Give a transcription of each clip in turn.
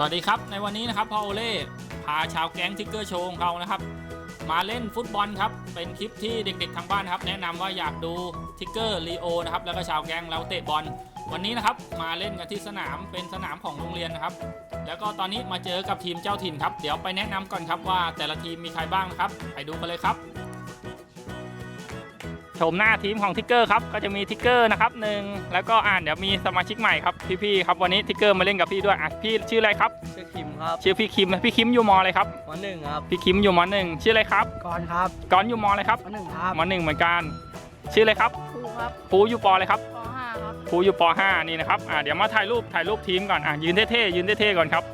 สวัสดีครับ ในวันนี้นะครับพ่อโอเล่พาชาวแก๊งทิกเกอร์โชว์ของเรานะครับ มาเล่นฟุตบอลครับ เป็นคลิปที่เด็กๆทางบ้านนะครับ แนะนำว่าอยากดูทิกเกอร์ลีโอนะครับแล้วก็ชาวแก๊งเราเตะบอล วันนี้นะครับมาเล่นกันที่สนามเป็นสนามของโรงเรียนนะครับ แล้วก็ตอนนี้มาเจอกับทีมเจ้าถิ่นครับ เดี๋ยวไปแนะนำก่อนครับว่าแต่ละทีมมีใครบ้างนะครับ ไปดูกันเลยครับ ชมหน้าทีมของทิกเกอร์ครับก็จะมีทิกเกอร์นะครับหนึ่งแล้วก็อ่านเดี๋ยวมีสมาชิกใหม่ครับพี่ๆครับวันนี้ทิกเกอร์มาเล่นกับพี่ด้วยอะพี่ชื่ออะไรครับชื่อคิมครับชื่อพี่คิมนะพี่คิมอยู่มอะไรครับวันหนึ่งครับพี่คิมอยู่มหนึ่งชื่ออะไรครับก่อนครับก้อนอยู่มอะไรครับวันหนึ่งครับมหนึ่งเหมือนกัน ชื่ออะไรครับครูครับภูอยู่ปออะไรครับป .5 ครับภูอยู่ปห้านี่นะครับอะเดี๋ยวมาถ่ายรูปถ่ายรูปทีมก่อนอะยืนเท่ๆยืนเท่ๆก่อนครับ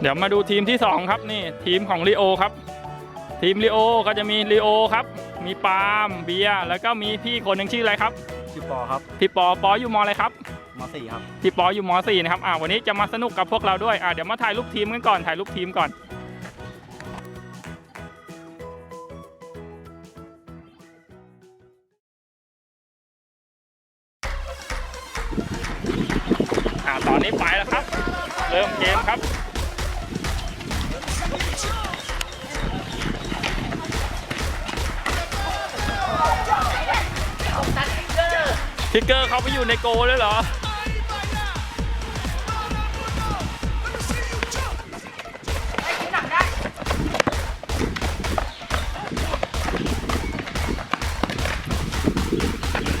เดี๋ยวมาดูทีมที่สองครับนี่ทีมของลีโอครับ ทีมลีโอก็จะมีลีโอครับ มีปาล์มเบียร์แล้วก็มีพี่คนหนึ่งชื่ออะไรครับชื่อปอครับพี่ปอปออยู่มอะไรครับมสี่ครับพี่ปออยู่ม .4 นะครับอ่าวันนี้จะมาสนุกกับพวกเราด้วยอ่าเดี๋ยวมาถ่ายรูปทีมกันก่อนถ่ายรูปทีมก่อนอ่าตอนนี้ไปแล้วครับ เริ่มเกมครับ ทิกเกอร์เขาไปอยู่ในโกลเลยเหรอ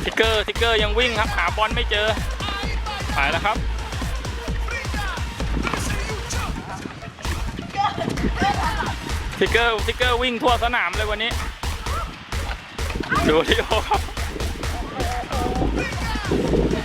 ทิกเกอร์ทิกเกอร์ยังวิ่งครับ หาบอลไม่เจอไปแล้วครับ ทิกเกอร์ทิกเกอร์วิ่งทั่วสนามเลยวันนี้ ดูที่โอครับ เ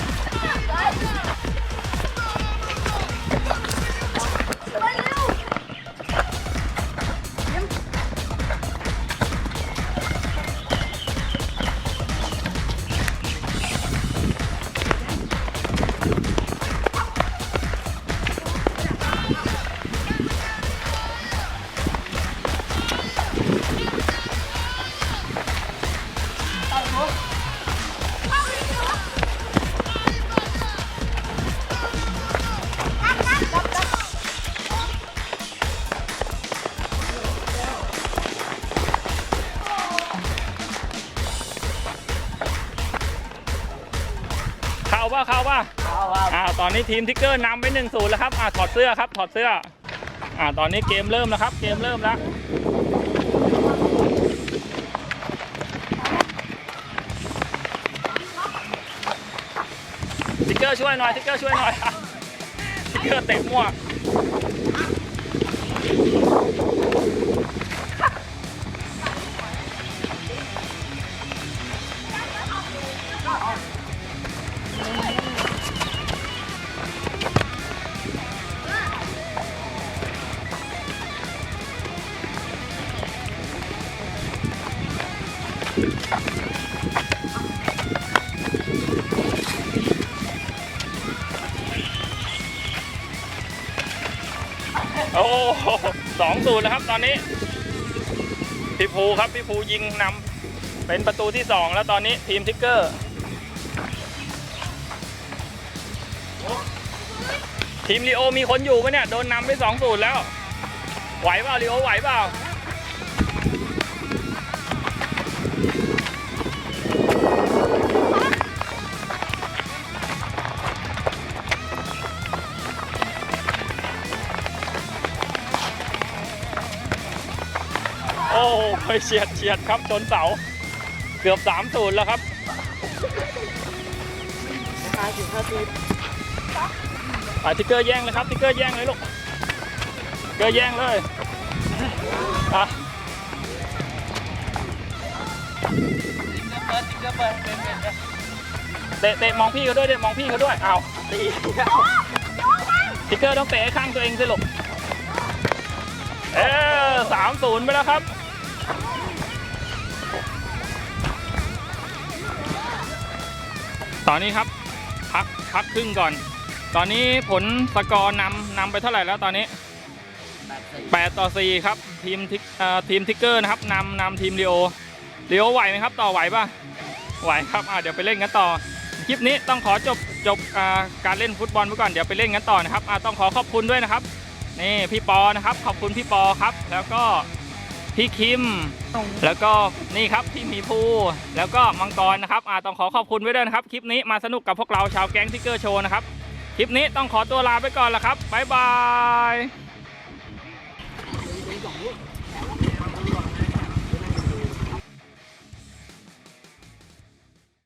ข้าป่ะเข้าป่ะเอาครับอ่าตอนนี้ทีมทิกเกอร์นำไป1นศูนย์แล้วครับอ่าถอดเสื้อครับถอดเสื้ออ่าตอนนี้เกมเริ่มแล้วครับ เกมเริ่มแล้วทิกเกอร์ช่วยหน่อยทิกเกอร์ช่วยหน่อยอะทิกเกอร์เตะมั่ว โอ้สองศูนย์แล้วครับ ตอนนี้ พี่ภูครับ พี่ภูยิงนำเป็นประตูที่สองแล้วตอนนี้ทีมทิกเกอร์ ทีมลีโอมีคนอยู่ปะเนี่ย โดนนำไปสองศูนย์แล้ว ไหวเปล่าลีโอไหวเปล่า เฉียดเฉียดครับชนเสา เกือบ3ามศูนย์แล้วครับห้าสิบห้าสิบอะทิกเกอร์แย่งเลยครับทิกเกอร์แย่งเลยลูกเกอร์แย่งเลยอะเตะเตะมองพี่เขาด้วยเตะมองพี่เขาด้วยเอาตีทิกเกอร์ต้องเตะข้างตัวเองสิลูกเออสามศูนย์ไปแล้วครับ อนนี้ครับ พักพักครึ่งก่อน ตอนนี้ผลสกอร์นำนำไปเท่าไหร่แล้วตอนนี้8ต่อ4ครับทีมทิกเอ่อทีมทิกเกอร์นะครับนำนำทีมเรีโอเรีโอไหวไหมครับต่อไหวป่ะไหวครับอะเดี๋ยวไปเล่นกันต่อคลิปนี้ต้องขอจบจบการเล่นฟุตบอลไว้ก่อนเดี๋ยวไปเล่นกันต่อนะครับอ่าต้องขอขอบคุณด้วยนะครับนี่พี่ปอนะครับขอบคุณพี่ปอครับ แล้วก็ พี่คิม แล้วก็นี่ครับพี่หมีภูแล้วก็มังกรนะครับอ่าต้องขอขอบคุณไว้ด้วยนะครับ คลิปนี้มาสนุกกับพวกเราชาวแก๊งทิกเกอร์โชว์นะครับ คลิปนี้ต้องขอตัวลาไปก่อนละครับบ๊ายบาย